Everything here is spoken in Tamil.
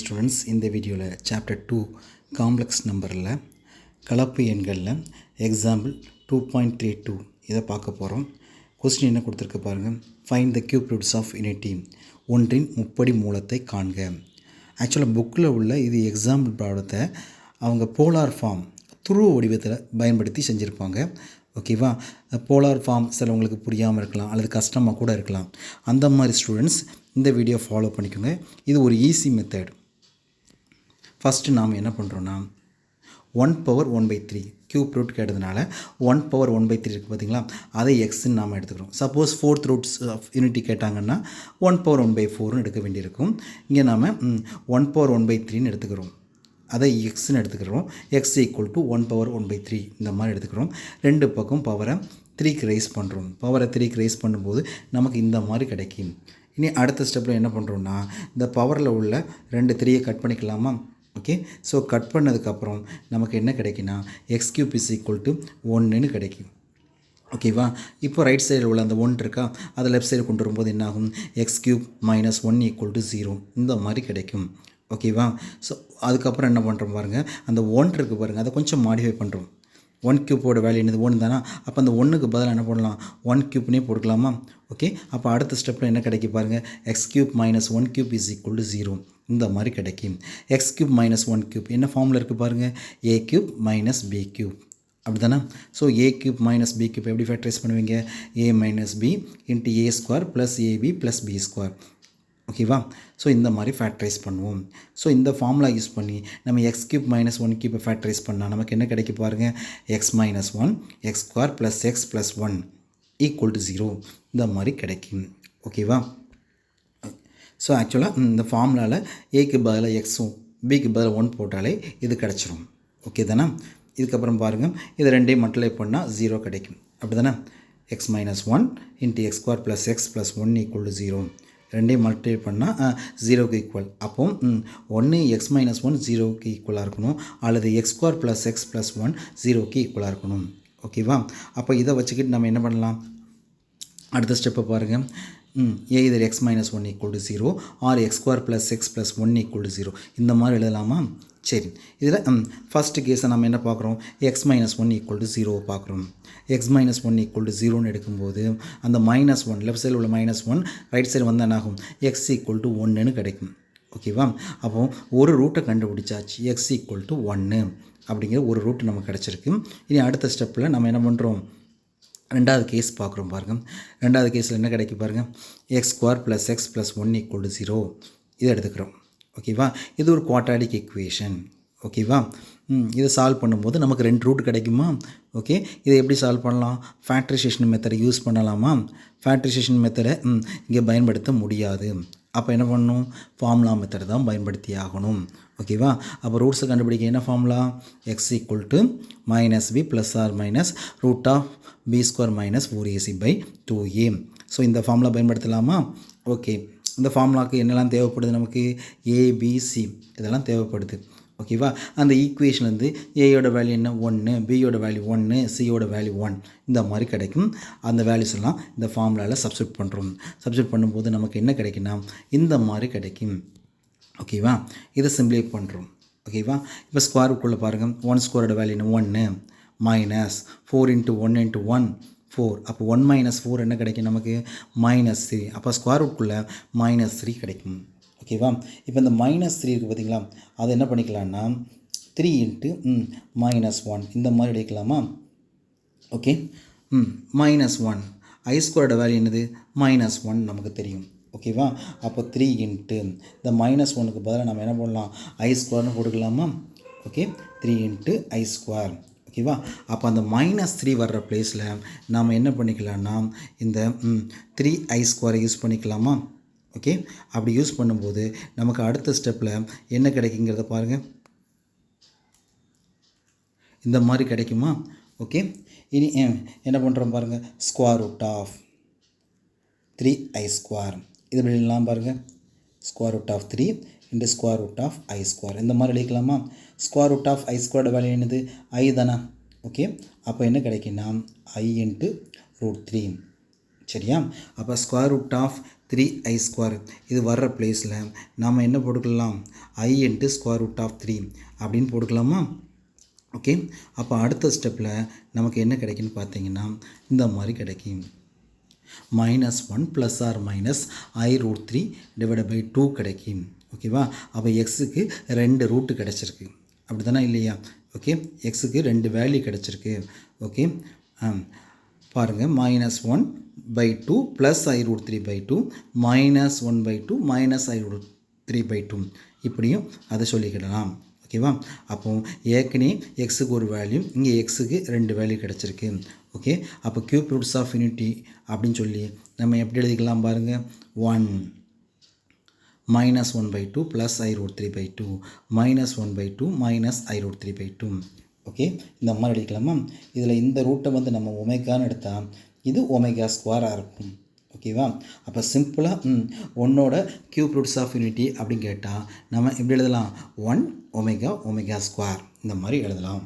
ஸ்டூடெண்ட்ஸ் இந்த வீடியோவில் சாப்டர் டூ காம்ப்ளெக்ஸ் நம்பரில் கலப்பு எண்களில் example two point three two இதை பார்க்க போகிறோம் கொஸ்டின் என்ன கொடுத்துருக்கு பாருங்கள் find the cube roots of unity ஒன்றின் முப்படி மூலத்தை காண்க. ஆக்சுவலாக புக்கில் உள்ள இது எக்ஸாம்பிள் பாடத்தை அவங்க போலார் ஃபார்ம் துருவ வடிவத்தில் பயன்படுத்தி செஞ்சுருப்பாங்க. ஓகேவா? போலார் ஃபார்ம் சிலவங்களுக்கு புரியாமல் இருக்கலாம் அல்லது கஷ்டமாக கூட இருக்கலாம். அந்த மாதிரி ஸ்டூடெண்ட்ஸ் இந்த வீடியோ ஃபாலோ பண்ணிக்கோங்க. இது ஒரு ஈஸி மெத்தட் ஃபஸ்ட்டு நாம் என்ன பண்ணுறோன்னா one power one by three cube root கேட்டதுனால one power one by three இருக்குது பார்த்தீங்களா அதை எக்ஸ்ன்னு நாம் எடுத்துக்கிறோம். Suppose fourth roots of unity கேட்டாங்கன்னா ஒன் பவர் ஒன் பை ஃபோர்னு எடுக்க வேண்டியிருக்கும். இங்கே நாம் ஒன் பவர் ஒன் பை த்ரீன்னு எடுத்துக்கிறோம். அதை எக்ஸ்ன்னு எடுத்துக்கிறோம். X equal to one power one by three இந்த மாதிரி எடுத்துக்கிறோம். ரெண்டு பக்கம் பவரை த்ரீக்கு ரைஸ் பண்ணுறோம் பவரை த்ரீக்கு ரைஸ் பண்ணும்போது நமக்கு இந்த மாதிரி கிடைக்கும். இனி அடுத்த ஸ்டெப்பில் என்ன பண்ணுறோன்னா இந்த பவரில் உள்ள ரெண்டு த்ரீயை கட் பண்ணிக்கலாமா? ஓகே ஸோ கட் பண்ணதுக்கப்புறம் நமக்கு என்ன கிடைக்குன்னா x cube is equal to ஒன்றுன்னு கிடைக்கும். ஓகேவா இப்போ ரைட் சைடில் உள்ள அந்த ஒன் இருக்கா? அதை லெஃப்ட் சைடு கொண்டு வரும்போது என்னாகும்? X cube minus one equal to zero இந்த மாதிரி கிடைக்கும். ஓகேவா? ஸோ அதுக்கப்புறம் என்ன பண்ணுறோம் பாருங்கள் அந்த ஒன் இருக்குது பாருங்கள் அதை கொஞ்சம் மாடிஃபை பண்ணுறோம் ஒன் க்யூப்போட வேல்யூ என்னது? ஒன்று தானே? அப்போ அந்த ஒன்றுக்கு பதிலாக என்ன பண்ணலாம் ஒன் க்யூப்னே போட்டுக்கலாமா? ஓகே அப்போ அடுத்த ஸ்டெப்பில் என்ன கிடைக்கும் பாருங்கள் x cube minus one cube is equal to zero இந்த மாதிரி கிடைக்கும் x cube minus one cube என்ன ஃபார்மில் இருக்குது பாருங்கள் a cube minus b cube அப்படி தானே so a cube minus b cube எப்படி ஃபேக்டரைஸ் பண்ணுவீங்க? A minus b into a square plus ab plus b square ஓகேவா? ஸோ இந்த மாதிரி ஃபேக்டரைஸ் பண்ணுவோம். ஸோ இந்த ஃபார்முலா யூஸ் பண்ணி நம்ம எக்ஸ் கியூப் மைனஸ் ஒன் கியூப்பை ஃபேக்டரைஸ் பண்ணால் நமக்கு என்ன கிடைக்க பாருங்கள் x minus one x square plus x plus one equal to zero இந்த மாதிரி கிடைக்கும். ஓகேவா? ஸோ ஆக்சுவலாக இந்த ஃபார்முலாவில் ஏக்கு பதிலாக எக்ஸும் பிக்கு பதிலாக ஒன் போட்டாலே இது கிடச்சிரும். ஓகே தானே? இதுக்கப்புறம் பாருங்கள் இது ரெண்டையும் மல்டிப்ளை பண்ணால் ஜீரோ கிடைக்கும். அப்படி தானே x minus one into x square plus x plus one equal to zero ரெண்டையும் மல்டிப்ளை பண்ணால் ஜீரோக்கு ஈக்குவல் அப்போ ஒன்று எக்ஸ் மைனஸ் ஒன் ஜீரோக்கு ஈக்குவலாக இருக்கணும். அல்லது x square plus x plus one ஜீரோக்கு ஈக்குவலாக இருக்கணும். ஓகேவா அப்போ இதை வச்சுக்கிட்டு நம்ம என்ன பண்ணலாம்? அடுத்த ஸ்டெப்பை பாருங்கள் ஏ either x minus one equal to zero or x square plus x plus one equal to zero இந்த மாதிரி எழுதலாமா? சரி. இதில் ஃபஸ்ட்டு கேஸை நம்ம என்ன பார்க்குறோம்? X minus one equal to ஜீரோவை பார்க்குறோம். X minus one equal to ஜீரோன்னு எடுக்கும்போது அந்த மைனஸ் ஒன் லெஃப்ட் சைடில் உள்ள மைனஸ் ஒன் ரைட் சைடு வந்து என்ன ஆகும் எக்ஸ் ஈக்குவல் டு ஒன்றுன்னு கிடைக்கும். ஓகேவா அப்போ ஒரு ரூட்டை கண்டுபிடிச்சாச்சு. எக்ஸ் ஈக்குவல் டு ஒன்று அப்படிங்கிற ஒரு ரூட் நமக்கு கிடச்சிருக்கு. இனி அடுத்த ஸ்டெப்பில் நம்ம என்ன பண்ணுறோம் ரெண்டாவது கேஸ் பார்க்குறோம் பாருங்கள் ரெண்டாவது கேஸில் என்ன கிடைக்கும் பாருங்கள் x square plus x plus one equal to zero இதை எடுத்துக்கிறோம். ஓகேவா இது ஒரு குவாட்ராடிக் ஈக்குவேஷன் ஓகேவா இதை சால்வ் பண்ணும்போது நமக்கு ரெண்டு ரூட் கிடைக்குமா? ஓகே இதை எப்படி சால்வ் பண்ணலாம்? ஃபேக்ட்ரிசேஷன் மெத்தடை யூஸ் பண்ணலாமா? ஃபேக்ட்ரிசேஷன் மெத்தடை இங்கே பயன்படுத்த முடியாது. அப்போ என்ன பண்ணணும் ஃபார்முலா மெத்தட் தான் பயன்படுத்தி ஆகணும். ஓகேவா அப்போ ரூட்ஸை கண்டுபிடிக்க என்ன formula x equal to minus b plus or minus root of b square minus four ac by two a so இந்த ஃபார்முலா பயன்படுத்தலாமா? ஓகே இந்த ஃபார்முலாவுக்கு என்னெல்லாம் தேவைப்படுது? நமக்கு ஏபிசி இதெல்லாம் தேவைப்படுது. ஓகேவா அந்த ஈக்குவேஷன்லேருந்து ஏயோட வேல்யூ என்ன? ஒன்று பியோட வேல்யூ ஒன்று சியோட வேல்யூ ஒன் இந்த மாதிரி கிடைக்கும். அந்த வேல்யூஸ் எல்லாம் இந்த ஃபார்முலாவில் சப்ஸ்டியூட் பண்ணுறோம் சப்ஸ்டியூட் பண்ணும்போது நமக்கு என்ன கிடைக்குன்னா இந்த மாதிரி கிடைக்கும். ஓகேவா இதை சிம்பிளை பண்ணுறோம் ஓகேவா இப்போ ஸ்கொயர் ரூட்குள்ளே பாருங்கள் ஒன் ஸ்கொயரோட வேல்யூ என்ன? ஒன்று minus four into one into one four அப்போ ஒன் மைனஸ் ஃபோர் என்ன கிடைக்கும் நமக்கு? மைனஸ் த்ரீ அப்போ ஸ்கொயர் ரூட்குள்ளே மைனஸ் த்ரீ கிடைக்கும். ஓகேவா இப்போ இந்த மைனஸ் த்ரீ இருக்குது பார்த்தீங்களா? அதை என்ன பண்ணிக்கலாம்னா த்ரீ இன்ட்டு ம் மைனஸ் ஒன் இந்த மாதிரி எடுக்கலாமா? ஓகே ம் மைனஸ் ஒன் ஐ ஸ்கொயரோட வேல்யூ என்னது? மைனஸ் ஒன் நமக்கு தெரியும். ஓகேவா அப்போ த்ரீ இன்ட்டு இந்த மைனஸ் ஒனுக்கு பதிலாக நம்ம என்ன பண்ணலாம் ஐ ஸ்கொயர்னு போட்டுக்கலாமா? Okay three into i square ஓகேவா? அப்போ அந்த மைனஸ் த்ரீ வர்ற பிளேஸில் நாம் என்ன பண்ணிக்கலாம்னா இந்த த்ரீ ஐ ஸ்கொயரை யூஸ் பண்ணிக்கலாமா? ஓகே? அப்படி யூஸ் பண்ணும்போது நமக்கு அடுத்த ஸ்டெப்பில் என்ன கிடைக்குங்கிறத பாருங்கள் இந்த மாதிரி கிடைக்குமா? ஓகே? இனி என்ன பண்ணுறோம் பாருங்கள் square root of three I square இது எழுதலாம் பாருங்கள் square root of three into square root of I square இந்த மாதிரி எழுதிக்கலாமா? Square root of I squared value என்னது? ஐ தானே? ஓகே அப்போ என்ன கிடைக்குன்னா? ஐ இன்ட்டு ரூட் த்ரீ சரியா? அப்போ square root of three i square இது வர்ற பிளேஸில் நாம் என்ன போட்டுக்கலாம்? I into square root of three அப்படின்னு போட்டுக்கலாமா? ஓகே அப்போ அடுத்த ஸ்டெப்பில் நமக்கு என்ன கிடைக்குன்னு பார்த்தீங்கன்னா இந்த மாதிரி கிடைக்கும் minus one plus or minus i root three divide by two கிடைக்கும் ஓகேவா அப்போ எக்ஸுக்கு ரெண்டு ரூட்டு கிடச்சிருக்கு. அப்படி தானே இல்லையா ஓகே எக்ஸுக்கு ரெண்டு வேல்யூ கிடச்சிருக்கு. ஓகே பாருங்கள் minus one by two plus i root three by two minus one by two minus i root three by two இப்படியும் அதை சொல்லிக்கிடலாம். ஓகேவா அப்போ ஏற்கனவே எக்ஸுக்கு ஒரு வேல்யூ இங்கே எக்ஸுக்கு ரெண்டு வேல்யூ கிடச்சிருக்கு. ஓகே அப்போ கியூப் ரூட்ஸ் ஆஃப் யூனிட்டி அப்படின்னு சொல்லி நம்ம எப்படி எழுதிக்கலாம் பாருங்கள் one minus one by two plus i root three by two minus one by two minus i root three by two okay இந்த மாதிரி அடிக்கலாமா இதில் இந்த ரூட்டை வந்து நம்ம ஒமேகான்னு எடுத்தால் இது ஒமேகா ஸ்கொயராக இருக்கும். ஓகேவா அப்போ சிம்பிளாக ஒன்னோட கியூப் ரூட்ஸ் ஆஃப் யூனிட்டி அப்படின்னு கேட்டால் நம்ம எப்படி எழுதலாம்? ஒன் ஒமேகா ஒமேகா ஸ்கொயர் இந்த மாதிரி எழுதலாம்.